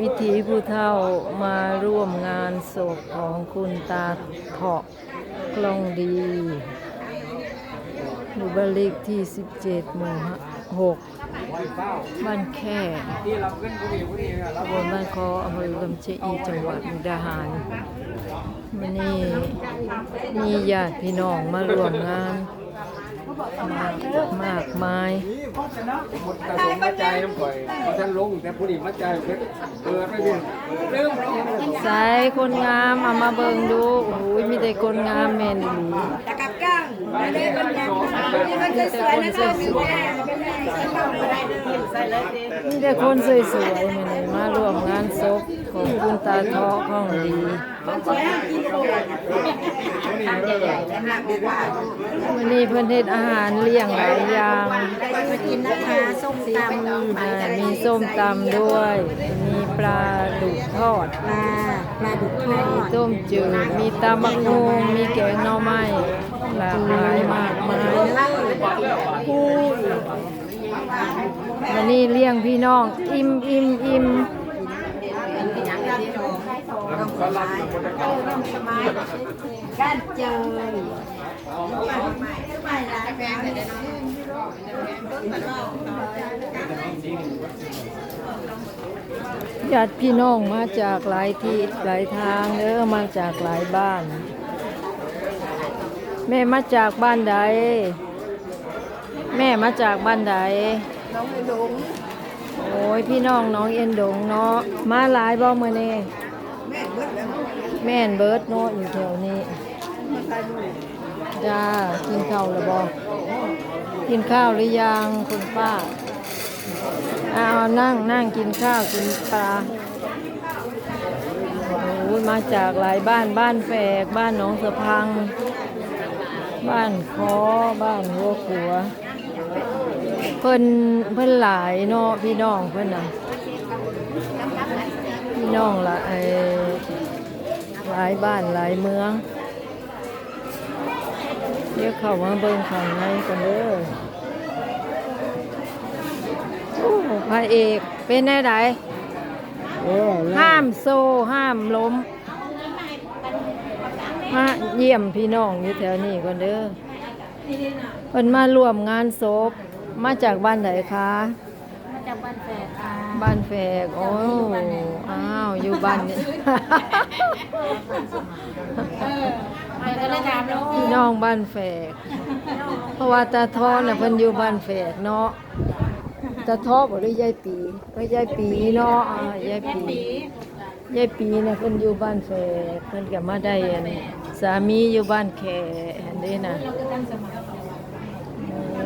วิถีผู้เฒ่ามาร่วมงานศพของคุณตาเถาะกล้องดีอยู่บ้านเลขที่ 17 หมู่ 6 บ้านแค่ที่เราขึ้นบุรีบุรีเนี่ยเราตำบลบ้านคออำเภอลำเชีอีจังหวัดมุกดาหารมันนี่มีญาติพี่น้องมาร่วมงาน มากมากมายหมดกระสงกระจายน้ำข่อยเพราะท่านลงแต่ผู้นี้มาใจายเพิ่นเปิดไม่เป็นเริ่มร้องใส่คนงามเอามาเบิ่งดูโอ้โหมีแต่คนงามแม่นอีหลีตะกับก้างไม่ได้คนยังนี่มันจะสวยนะเธอมีแม่เป็นแม่ใส่เข้ามาได้เลยใส่เลยดิมีแต่คนสวยๆมื้อนี้มาร่วมงานศพของคุณตาเทาะของดี มันสวยให้กินโอ้ยวันนี้เพิ่นเฮ็ดอาหารเลี้ยงหลายอย่างมากินนะคะส้มตำอ่มีส้มตำด้วย มีปลาดุกทอดปลาปลาดุกทอมีดต้มจืดมีตำบักฮงมีแกงหน่อไม้หลากหลายมากมายวันนี้เลี้ยงพี่น้องอิ่มอิ่มอิ่ม ก้านเจยญาติพี่น้องมาจากหลายที่หลายทางเด้อมาจากหลายบ้าน แม่มาจากบ้านใด แม่มาจากบ้านใด น้องไอ้ดง โอ้ยพี่น้องน้องเอ็นดงเนาะมาหลายบ่มื้อนี้แม่เบิดแล้วแม่นเบิร์ดเนาะอยู่แถวนี้จ้ากินข้าวแล้วบ่กินข้าวหรือยังคุณป้าเอานั่งนั่งกินข้าวกินปลาโอ้มาจากหลายบ้านบ้านแฝกบ้านหนองสะพัง บ้านคอบ้านหัวขัว เพิ่นเพิ่นหลายเนาะพี่น้องเพิ่นน่ะ พี่น้องละไอหลายบ้านหลายเมืองเดี๋ยวเข้ามาเบิ่งข้างในกันเด้อโอ้พระเอกเป็นได้ไดโอ้ห้ามโซ่ห้ามล้ม มาเยี่ยมพี่น้องอยู่แถวนี้ก่อนเด้อเพิ่นมาร่วมงานศพมาจากบ้านไหนคะ มาจากบ้านแฝดค่ะ บ้านแฝกโอ้อ้าวอยู่บ้านนี้มันก็เลยถามแล้วพี่น้องบ้านแฝกเพราะว่าตาทอน่ะเพิ่นอยู่บ้านแฝกเนาะตาทอบ่ได้ยายปีก็ยายปีเนาะอ่ายายปียายปีน่ะเพิ่นอยู่บ้านแฝกเพิ่นก็มาได้อันสามีอยู่บ้านแขอันนี้น่ะ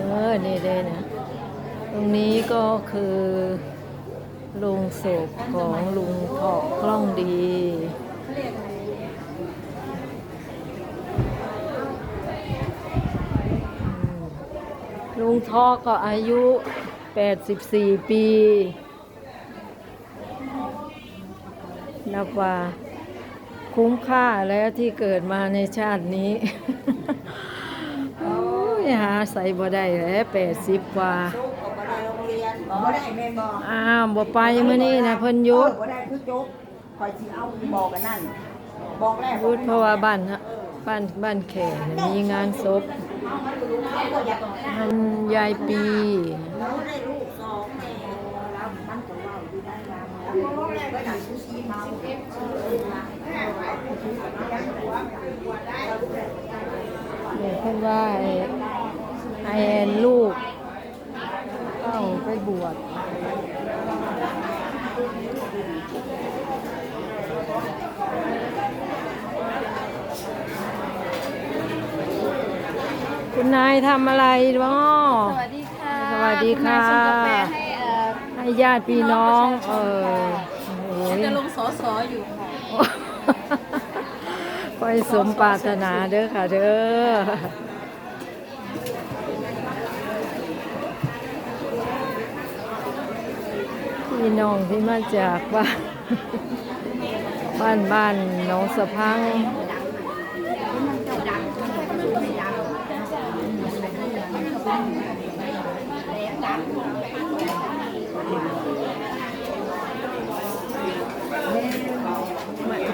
เออนี่เด้นะตรงนี้ก็คือ โรงศพของลุงเถาะกล้องดีลุงทอก็อายุ 84 ปี นับว่าคุ้มค่าแล้วที่เกิดมาในชาตินี้ โอ้ยหาใส่บ่ได้แล้ว80 กว่า บ่ได้แม่บอกอ้าวบ่ไปมื้อนี้นะเพิ่นหยุดบ่ได้คือจบคอยสิเอาบอกกันนั่นบอกแรกหยุดเพราะว่าบ้านฮะบ้านบ้านแขกน่ะมีงานศพมันยายปีแล้วได้ลูกสองแม่แล้วมันก็เว้าอยู่ได้แล้วบอกแรกก็ได้ผู้ชี้เมาเก็บเออมาเดี๋ยวเพิ่นว่าไอ้ไอ้แอนลูกเข้า ไปบวชคุณนายทำอะไรบ้างสวัสดีค่ะสวัสดีค่ะณนายชงกาแฟให้เอ่อให้ญาติพี่น้อง เออโอ้ยจะลงสอสออยู่ค่ะไปสมปรารถนาเด้อค่ะเด้อ พี่น้องที่มาจากบ้านบ้านบ้านน้องสะพัง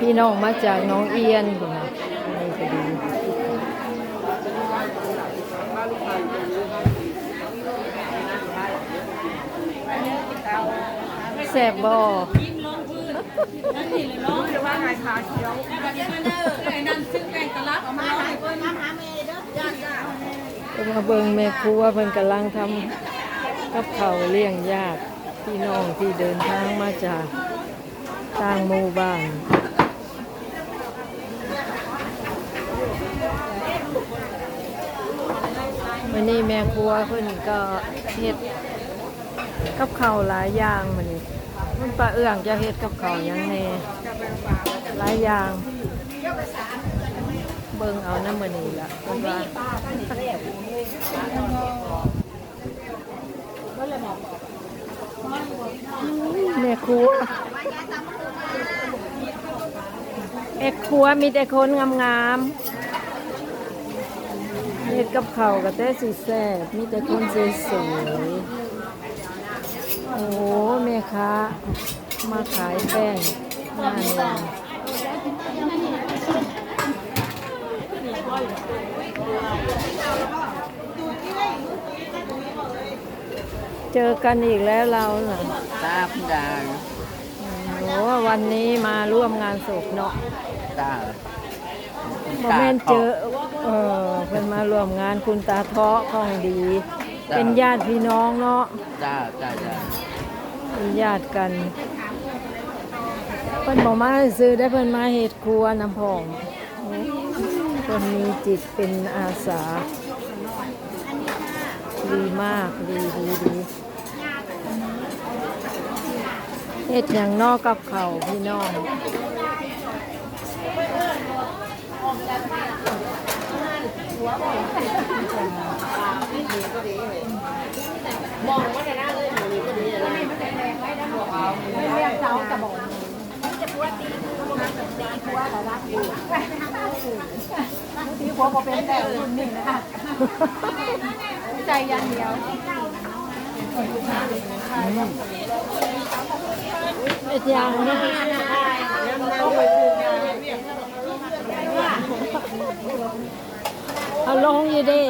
พี่น้องมาจากน้องเอียนคุณ แซ่บบ่นั่นนี่เลยน้องจะว่าไงขาเขียวแล้วก็เชียวมันเด้อไอ้นั่นซึ่งแกงตลอามาเพิ่นมาหาแม่เด้อย่าเบิ่งแม่ครัวเพิ่นกำลังทำกับข้าวเลี้ยงญาติพี่น้องที่เดินทางมาจากต่างหมู่บ้านวันนี้แม่ครัวเพิ่นก็เฮ็ดกับข้าวหลายอย่างมื้อนี้ มันป้าเอื้องจะเฮ็ดกับข้าวหยังแน่หลายอย่างเบิ่งเอาน้ำมื้อนี้ล่ะเพิ่นว่าแม่ครัวเอกครัวมีแต่คนงามๆเฮ็ดกับข้าวก็แต่สิแซ่บมีแต่คนสวยๆ โอ้แม่ค้ามาขายแป้งหน้าเนืองเจอกันอีกแล้วเราน่ะตาพดาโอ้วันนี้มาร่วมงานศพเนาะตาบ่แม่นเจอ เออเพิ่นมาร่วมงานคุณตาเทาะของดี เป็นญาติพี่น้องเนาะ จ้าจ้าจ้า เป็นญาติกัน เพิ่นบอกมาซื้อได้เพิ่นมาเฮ็ดครัวน้ำพองโอ้เพิ่นมีจิตเป็นอาสา ดีมากดีดีดีเฮ็ดอย่างนอกกับเขาพี่น้องใจยันเลย ไม่เรียกเจ้าจะบอกจะพูดตีพูดมาพูดอะไรักอยู่ตีหัวพอเป็นแต่คนหนึ่งนะใจยันเดียวอย่างนี้เอาลงอยู่ดิ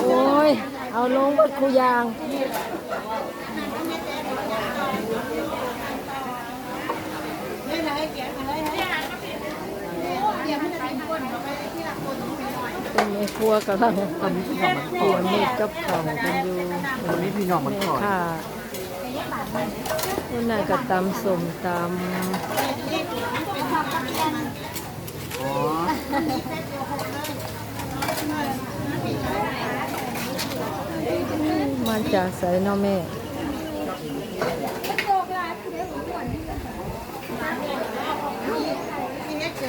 โอ้ย เอาลงบดคุยาง เป็นแม่ครัวกำลังทำตัวมีดกับข้าวกันอยู่วันนี้พี่น้องมันแม่ก่อนค่ะคนนั้นก็ตำสมตอ๋อำมาจากใส่เนาะแม่ โช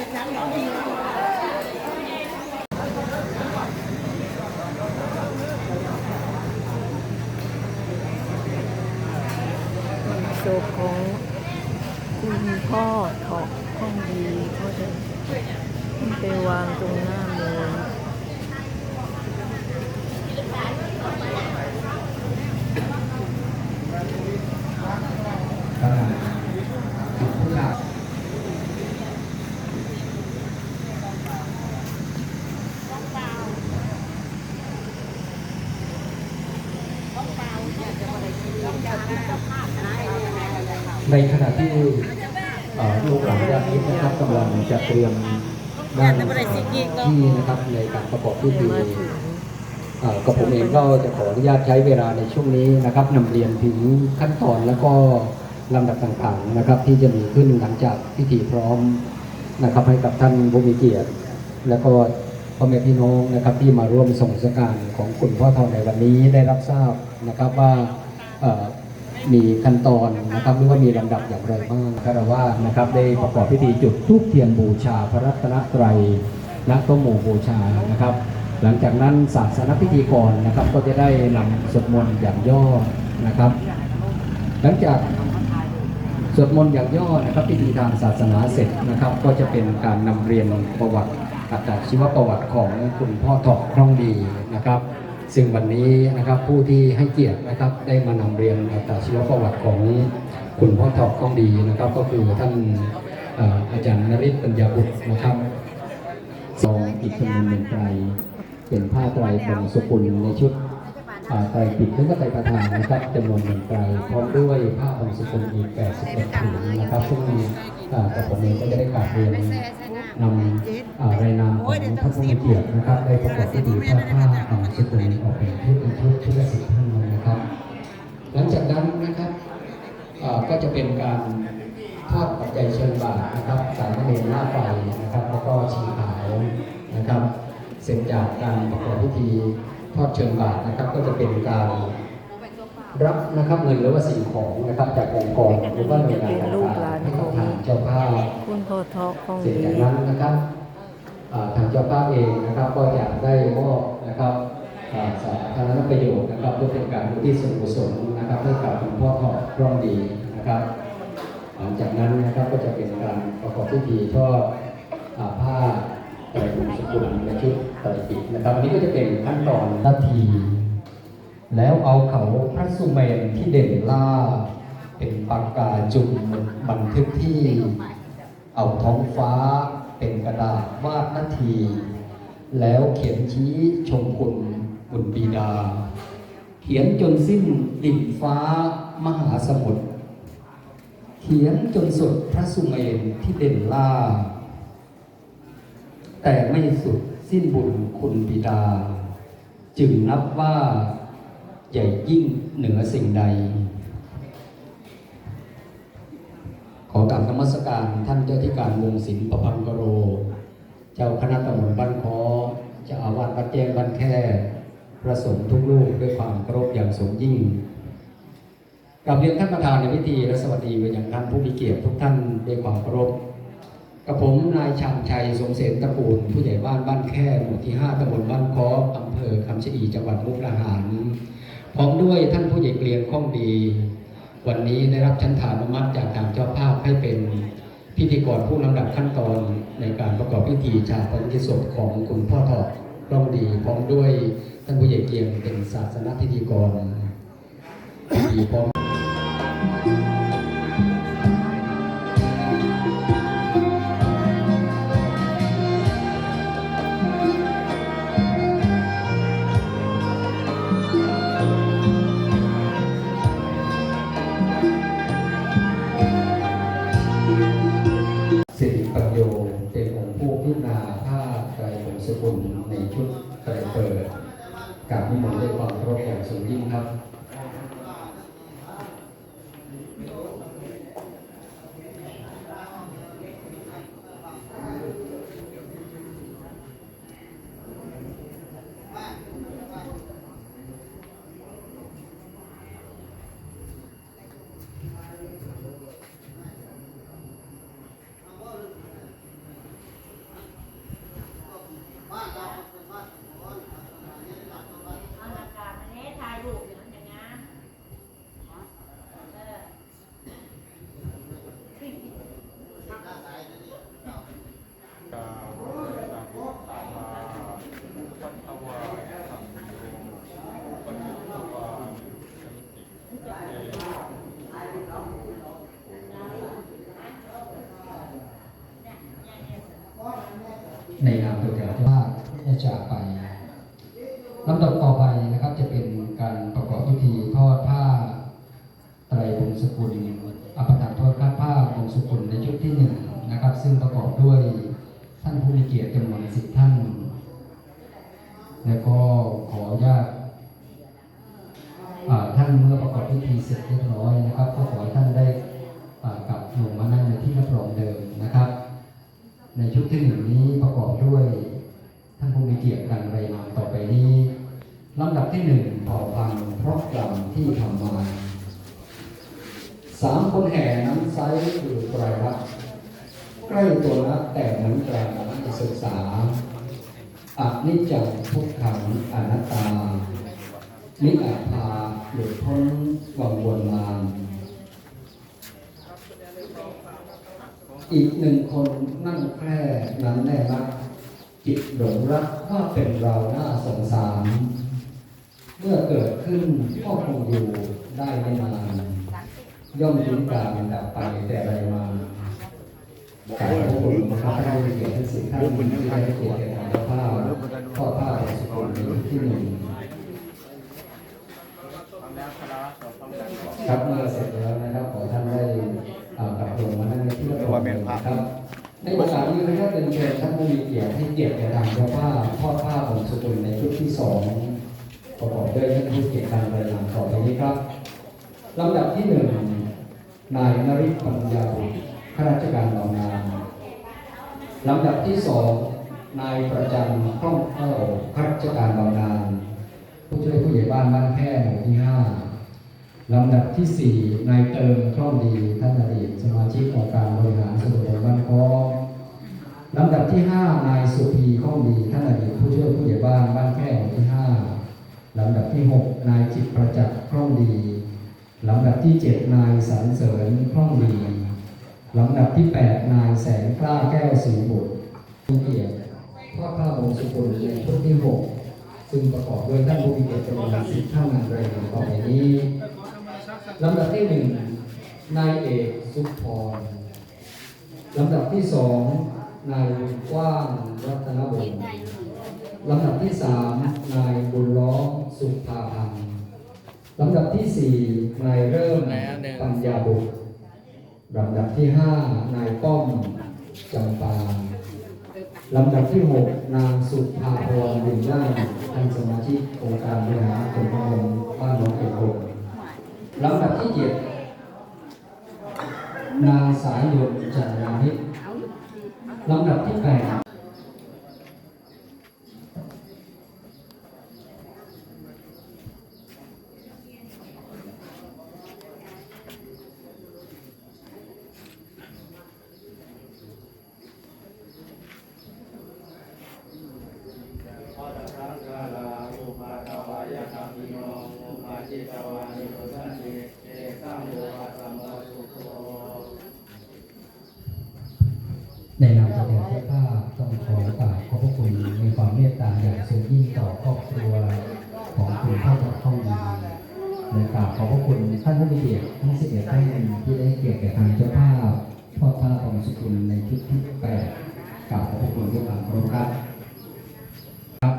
ว์ของคุณพ่อถอกข้องดีเขาจะไปวางตรงหน้าเมน ในขณะที่ลูกหลานญาติมิตรนะครับกำลังจะเตรียมด้านที่นะครับในการประกอบพิธีกับผมเองก็จะขออนุญาตใช้เวลาในช่วงนี้นะครับนำเรียนถึงขั้นตอนแล้วก็ลำดับต่างๆนะครับ ที่จะมีขึ้นหลังจากพิธีพร้อมนะครับให้กับท่านผู้มีเกียรติ แล้วก็พ่อแม่พี่น้องนะครับที่มาร่วมส่งสการของคุณพ่อทองในวันนี้ได้รับทราบนะครับว่า มีขั้นตอนนะครับหรือว่ามีลำดับอย่างไรบ้างคารวะนะครับได้ประกอบพิธีจุดธูปเทียนบูชาพระรัตนตรัยณต๊ะหมู่บูชานะครับ หลังจากนั้นศาสนพิธีกรนะครับก็จะได้นำสวดมนต์อย่างย่อนะครับ หลังจากสวดมนต์อย่างย่อนะครับพิธีทางศาสนาเสร็จนะครับ ก็จะเป็นการนำเรียนประวัติอัตชีวประวัติของคุณพ่อถอกคล่องดีนะครับ ซึ่งวันนี้นะครับผู้ที่ให้เกียรตินะครับได้มานำเรียนอัตชีวประวัติของคุณพ่อทอกข้องดีนะครับ ก็คือท่านอาจารย์นริศปัญญาบุตรนะครับซองอีกจำนวนหนึ่งไตรเป็นผ้าไตรบงสกุลในชุดอ่าไตรปิดและก็ไตรประธานนะครับจำนวนหนึ่งไตรพร้อมด้วยผ้าบงสกุลอีก81ผืนนะครับ ซึ่งกับผมเองก็จะได้กราบเรียน นำอ่ารายนามของท่านผู้มีเกียรตินะครับได้ประกอบพิธีทอดผ้าบงสกุลออกเป็นชุดเป็นชุดชุดละสิบท่านนะครับ หลังจากนั้นนะครับก็จะเป็นการทอดปัจจัยเชิญบาตรนะครับสายเนรหน้าไฟนะครับแล้วก็ชีขาวนะครับ เสร็จจากการประกอบพิธีทอดเชิญบาตรนะครับ ก็จะเป็นการ รับนะครับเงินหรือว่าสิ่งของนะครับจากองค์กรหรือว่าหน่วยงานต่างๆให้กับทางเจ้าภาพคุณพ่อทอกของเสร็จดีจากนั้นนะครับอ่าทางเจ้าภาพเองนะครับก็จะได้มอบนะครับอ่าสาธารณประโยชน์นะครับเพื่อเป็นการอุทิศส่วนกุศลนะครับให้กับคุณพ่อทอดร่องดีนะครับ หลังจากนั้นนะครับก็จะเป็นการประกอบพิธีทอดอ่าผ้าไตรบุญสกุลในชุดไตรปิฎกนะครับอันนี้ก็จะเป็นขั้นตอนนาที แล้วเอาเขาพระสุเมนที่เด่นล่า เป็นปากกาจุ่มบันทึกที่ เอาท้องฟ้าเป็นกระดาษวาดนาที แล้วเขียนชี้ชมคุณบุญปีดา เขียนจนสิ้นดินฟ้ามหาสมุทรเขียนจนสุดพระสุเมนที่เด่นล่า แต่ไม่สุดสิ้นบุญคุณบิดา จึงนับว่า ใหญ่ยิ่งเหนือสิ่งใด ขอกราบนมัสการท่านเจ้าที่การวงศิลป์ประพันธ์กโร เจ้าคณะตำบลบ้านคอเจ้าอาวาสวัดแจ้งบ้านแค่พระสงฆ์ทุกลูกด้วยความเคารพอย่างสูงยิ่งกราบเรียนท่านประธานในพิธีและสวัสดีไปยังท่านผู้มีเกียรติทุกท่านด้วยความเคารพกับผมนายชาญชัยสมเสนตะกูลผู้ใหญ่บ้านบ้านแค่หมู่ที่ 5ตำบลบ้านคออำเภอคำชะอีจังหวัดมุกดาหาร พร้อมด้วยท่านผู้ใหญ่เกลียงข้องดี วันนี้ได้รับชั้นฐานุมัติจากทางเจ้าภาพให้เป็นพิธีกรผู้ลำดับขั้นตอนในการประกอบพิธีชาปนกิจศพของคุณพ่อทอดร่องดีพร้อมด้วยท่านผู้ใหญ่เกลียงเป็นศาสนพิธีกรพิธีพร้อม สูงยิ่งครับ ในนามตัวแทนที่ว่า จะจากไปลำดับต่อไปนะครับจะเป็นการประกอบพิธีทอดผ้าไตรบงสกุลอภิธรรมทอดผ้าผ้าบงสกุลในชุดที่หนึ่งนะครับ ซึ่งประกอบด้วยท่านผู้มีเกียรติจำนวนสิบท่าน แล้วก็ขอญาตท่านเมื่อประกอบพิธีเสร็จเรียบร้อยนะครับ ก็ขอให้ท่านได้กลับลงมานั่งในที่รับรองเดิมนะครับ ในชุดที่หนึ่งนี้ประกอบด้วย เกียรติดังรายนามต่อไปนี้ลำดับที่หนึ่งเผ่าพันธุ์เพราะกรรมที่ทำมาสามคนแห่น้ำไซคือไตรรักษ์ใกล้ตัวนักแต่เหมือนกลางนักศึกษาอนิจจังทุกขังอนัตตานิอาภาหลุดพ้นวังวนมานอีกหนึ่งคนนั่งแคร่นั้นแน่รัก จิตหลงรักว่าเป็นเราหน้าสงสาร เมื่อเกิดขึ้นก็คงอยู่ได้ไม่นานย่อมทิ้งการดับไปแต่อะไรมาการพระคุณนะครับท่านเกียรติทั้งสี่ท่านที่ได้เกียรติแก่ทางเจ้าภาพทอดผ้าของสุขในที่หนึ่งครับเมื่อเสร็จแล้วนะครับขอท่านได้กลับลงมานั่งในที่รับรองครับ ในโอกาสนี้นะครับเป็นเชิญท่านผู้มีเกียรติให้เกียรติแก่ทางเจ้าภาพทอดผ้าของสุกุลในชุดที่สองประกอบด้วยท่านผู้เกียรติการรายงานต่อไปนี้ครับลำดับที่หนึ่งนายนริศปัญญาบุตรข้าราชการบำนาญลำดับที่สองนายประจันคล่องเข้าข้าราชการบำนาญผู้ช่วยผู้ใหญ่บ้านบ้านแค่หมู่ที่ห้า ลำดับที่ 4 นายเติมคล่องดี ท่านอดีตสมาชิกองค์การบริหารส่วนตำบลบ้านค้อลำดับที่ 5 นายสุพีคล่องดี ท่านอดีตผู้ช่วยผู้ใหญ่บ้านบ้านแค่หมู่ที่ 5 ลำดับที่ 6 นายจิตประจักษ์คล่องดี ลำดับที่ 7 นายสรรเสริญคล่องดี ลำดับที่ 8 นายแสงกล้าแก้วศรีบุตรผู้เกียรติทอดผ้าบงสุกุลในชุดที่ 6 ซึ่งประกอบด้วยท่านผู้มีเกียรติจำนวนสิบท่านนรายงานต่อไปนี้ ลำดับที่หนึ่งนายเอกสุพรลำดับที่สองนายกว้างรัตนบุญลำดับที่สามนายบุญล้อมสุภาพันธ์ลำดับที่สี่นายเริ่มปัญญาบุตรลำดับที่ห้านายป้อมจำปาลำดับที่หกนางสุภาพรบุญย่างท่านสมาชิกองค์การบริหารส่วนตำบลบ้านหนองเอกโก ลำดับที่เจ็ดนางสายยนจันทรานิตลำดับที่แปดในนามพระเดชพระภาพต้องขอกราบขอบพระคุณในความเมตตาอย่างสูงยิ่งต่อครอบครัวของคุณพ่อทองทองดีและกราบข อบพระคุณท่านผู้มีเกียรติทั้งสิบเอ็ดท่านที่ได้เกียรติแก่ทางเจ้าภาพทอดผ้าของสุกุลในชุดที่แปดกราบขอบพระคุณด้วยความเคารพครับครับ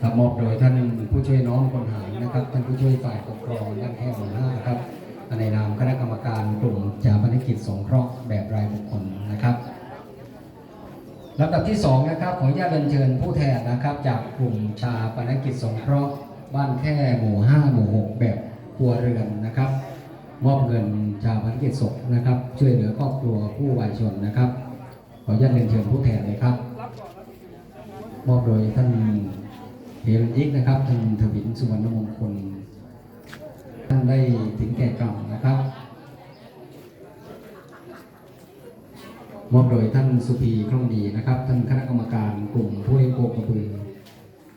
ครับมอบโดยท่านผู้ช่วยน้องคนหายนะครับ ท่านผู้ช่วยฝ่ายปกครองด้านแค่หมู่ห้าครับ ในนามคณะกรรมการกลุ่มจาพนกิจสงเคราะห์แบบรายบุคคลนะครับลำดับที่สองนะครับขออนุญาตเรียนเชิญผู้แทนนะครับ จากกลุ่มชาปนกิจสงเคราะห์บ้านแค่หมู่ห้าหมู่หกแบบครัวเรือนนะครับ มอบเงินชาปนกิจศพนะครับ ช่วยเหลือครอบครัวผู้วายชนนะครับ ขออนุญาตเรียนเชิญผู้แทนเลยครับ มอบโดยท่านเฮรันยิกนะครับท่านทวินสุวรรณมงคล ท่านได้ถึงแก่กรรมนะครับมอบโดยท่านสุพีคล่องดีนะครับ ท่านคณะกรรมการกลุ่มผู้เลี้ยงโคกระบือ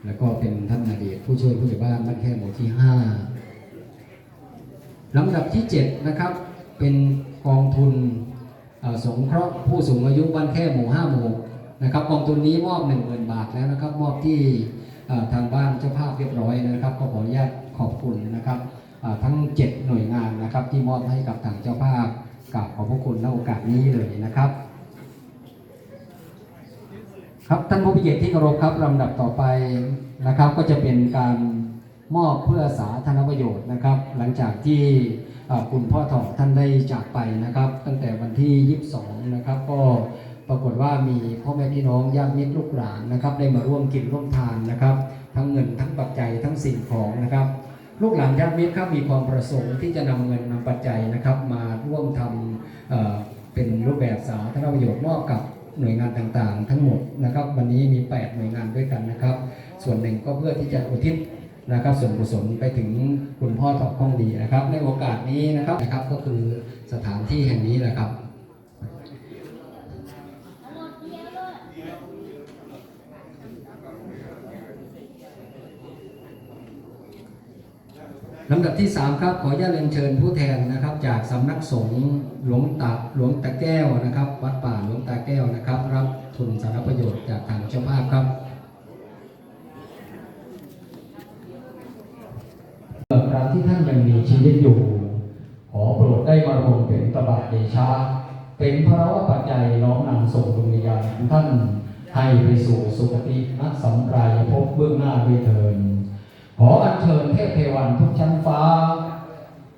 แล้วก็เป็นท่านนาเดชผู้ช่วยผู้ใหญ่บ้านบ้านแค่หมู่ที่ห้าลำดับที่เจ็ดนะครับเป็นกองทุนสงเคราะห์ผู้สูงอายุบ้านแค่หมู่ห้าหมู่นะครับกองทุนนี้มอบ1 0,000บาทแล้วนะครับ มอบที่ทางบ้านเจ้าภาพเรียบร้อยนะครับ ก็ขออนุญาตขอบคุณนะครับ ทั้ง 7 หน่วยงานนะครับ ที่มอบให้กับทางเจ้าภาพกราบขอบพระคุณในโอกาสนี้เลยนะครับ ครับท่านผู้มีเกียรติที่เคารพครับลำดับต่อไปนะครับ ก็จะเป็นการมอบเพื่อสาธารณประโยชน์นะครับ หลังจากที่คุณพ่อถอท่านได้จากไปนะครับ ตั้งแต่วันที่ 22 นะครับ ก็ปรากฏว่ามีพ่อแม่พี่น้องญาติมิตรลูกหลานนะครับ ได้มาร่วมกินร่วมทานนะครับ ทั้งเงินทั้งปัจจัยทั้งสิ่งของนะครับ ลูกหลานญาติมิตรครับมีความประสงค์ที่จะนำเงินนำปัจจัยนะครับ มาร่วมทำเเป็นรูปแบบสาธารณประโยชน์มอบกับหน่วยงานต่างๆ ทั้งหมดนะครับ วันนี้มี 8 หน่วยงานด้วยกันนะครับ ส่วนหนึ่งก็เพื่อที่จะอุทิศนะครับส่วนกุศลไปถึงคุณพ่อตอบข้องดีนะครับ ในโอกาสนี้นะครับนะครับก็คือสถานที่แห่งนี้แหละครับ ลำดับที่ 3 ครับ ขออนุญาตเรียนเชิญผู้แทนนะครับ จากสำนักสงฆ์หลวงตาหลวงตาแก้วนะครับ วัดป่าหลวงตาแก้วนะครับ รับทุนสารประโยชน์จากทางเจ้าภาพครับครั้งที่ท่านยังมีชีวิตอยู่ ขอโปรดได้มารวมเป็นตบะเดชะเป็นพระวปัจจัยน้อมนำส่งดวงวิญญาณของท่านให้ไปสู่สุคตินักสัมปรายภพเบื้องหน้าด้วยเถินขออั พเทวันทุกชั้นฟ้า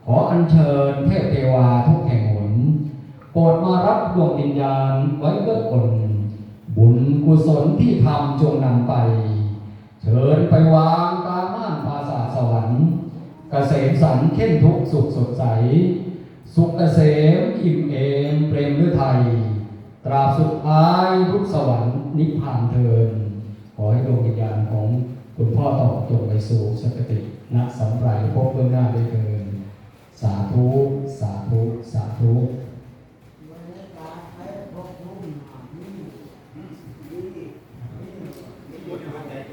ขออัญเชิญเทพเทวาทุกแห่งหน โปรดมารับดวงวิญญาณไว้เบื้องบนบุญกุศลที่ทำจงนำไป เชิญไปวางตามม่านปราสาทสวรรค์เกษมสันเข้มทุกสุขสดใส สุขเกษมอิ่มเอมเปรมฤทัยตราบสุดท้ายรุกสวรรค์นิพพานเทินขอให้ดวงวิญญาณของ คุณพ่อต่อจงไปสู่สกติณสัมปรายภพเบื้องหน้าด้วยเทินสาธุ สาธุ สาธุ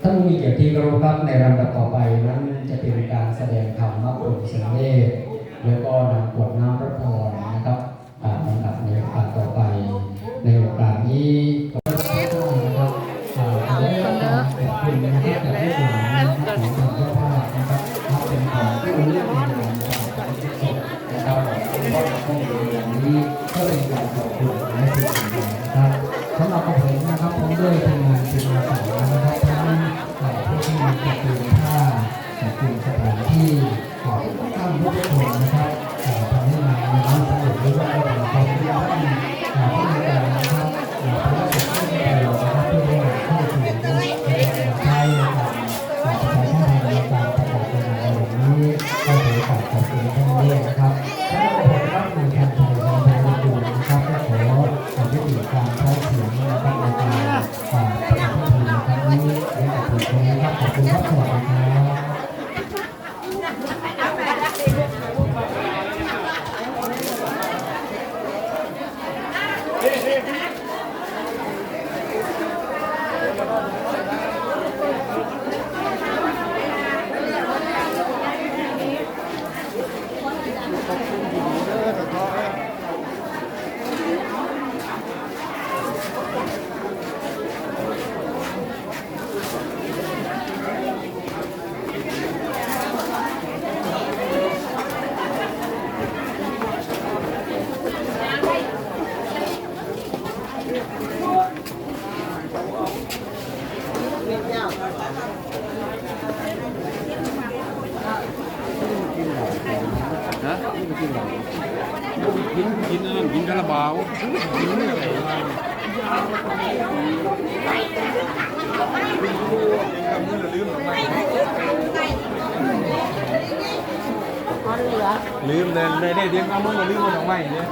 ท่านมีเกียรติที่เครพครับในลำดับต่อไปนั้นจะเป็นการแสดงธรรมมัพผลสังเวชแล้วก็นำกวดน้ำพระพร ด้วยทีมงานทีมอาสานะครั ลืมเดินได้ได้เดี๋ยวเอามือลืมมาทำไมเนี่ย